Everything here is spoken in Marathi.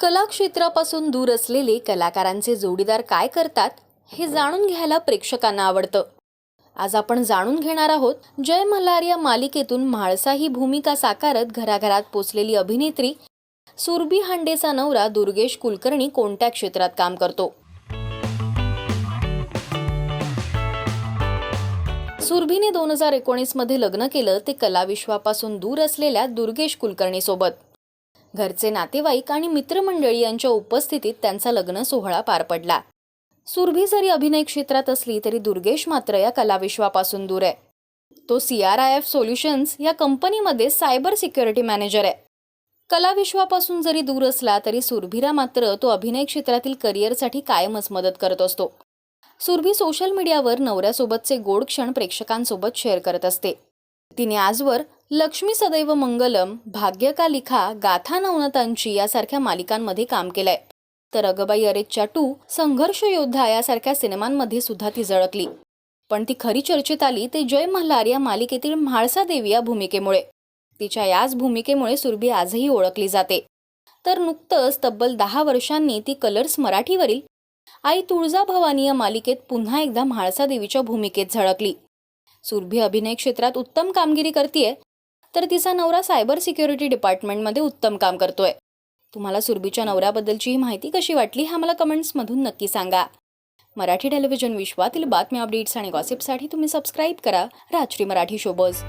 कला क्षेत्रापासून दूर असलेले कलाकारांचे जोडीदार काय करतात हे जाणून घ्यायला प्रेक्षकांना आवडतं. आज आपण जाणून घेणार आहोत जय मल्हार या मालिकेतून म्हाळसा ही भूमिका साकारत घराघरात पोचलेली अभिनेत्री सुरभी हांडेचा नवरा दुर्गेश कुलकर्णी कोणत्या क्षेत्रात काम करतो? सुरभीने दोन हजार एकोणीसमध्ये लग्न केलं ते कलाविश्वापासून दूर असलेल्या दुर्गेश कुलकर्णीसोबत. घरचे नातेवाईक आणि मित्रमंडळी यांच्या उपस्थितीत त्यांचा लग्न सोहळा पार पडला. सुरभी जरी अभिनय क्षेत्रात असली तरी दुर्गेश मात्र या कलाविश्वापासून दूर आहे. तो C R I F solutions या कंपनीमध्ये सायबर सिक्युरिटी मॅनेजर आहे. कलाविश्वापासून जरी दूर असला तरी सुरभीरा मात्र तो अभिनय क्षेत्रातील करिअरसाठी कायमच मदत करत असतो. सुरभी सोशल मीडियावर नवऱ्यासोबतचे गोड क्षण प्रेक्षकांसोबत शेअर करत असते. तिने आजवर लक्ष्मी सदैव मंगलम भाग्यकालिखा गाथा नवनतांची यासारख्या मालिकांमध्ये काम केलंय. तर अगबाई अरेच्चा टू संघर्ष योद्धा यासारख्या सिनेमांमध्ये सुद्धा ती झळकली. पण ती खरी चर्चेत आली ते जय मल्हार या मालिकेतील म्हाळसा देवी या भूमिकेमुळे. तिच्या याच भूमिकेमुळे सुरभी आजही ओळखली जाते. तर नुकतंच तब्बल दहा वर्षांनी ती कलर्स मराठीवरील आई तुळजा भवानी या मालिकेत पुन्हा एकदा म्हाळसा देवीच्या भूमिकेत झळकली. सुरभी अभिनय क्षेत्रात उत्तम कामगिरी करतीये तर तिचा नवरा सायबर सिक्युरिटी डिपार्टमेंटमध्ये उत्तम काम करतोय. तुम्हाला सुरभीच्या नवऱ्याबद्दलची ही माहिती कशी वाटली हा मला कमेंट्समधून नक्की सांगा. मराठी टेलिव्हिजन विश्वातील बातम्या अपडेट्स आणि गॉसिपसाठी तुम्ही सबस्क्राईब करा. राजश्री मराठी शोबज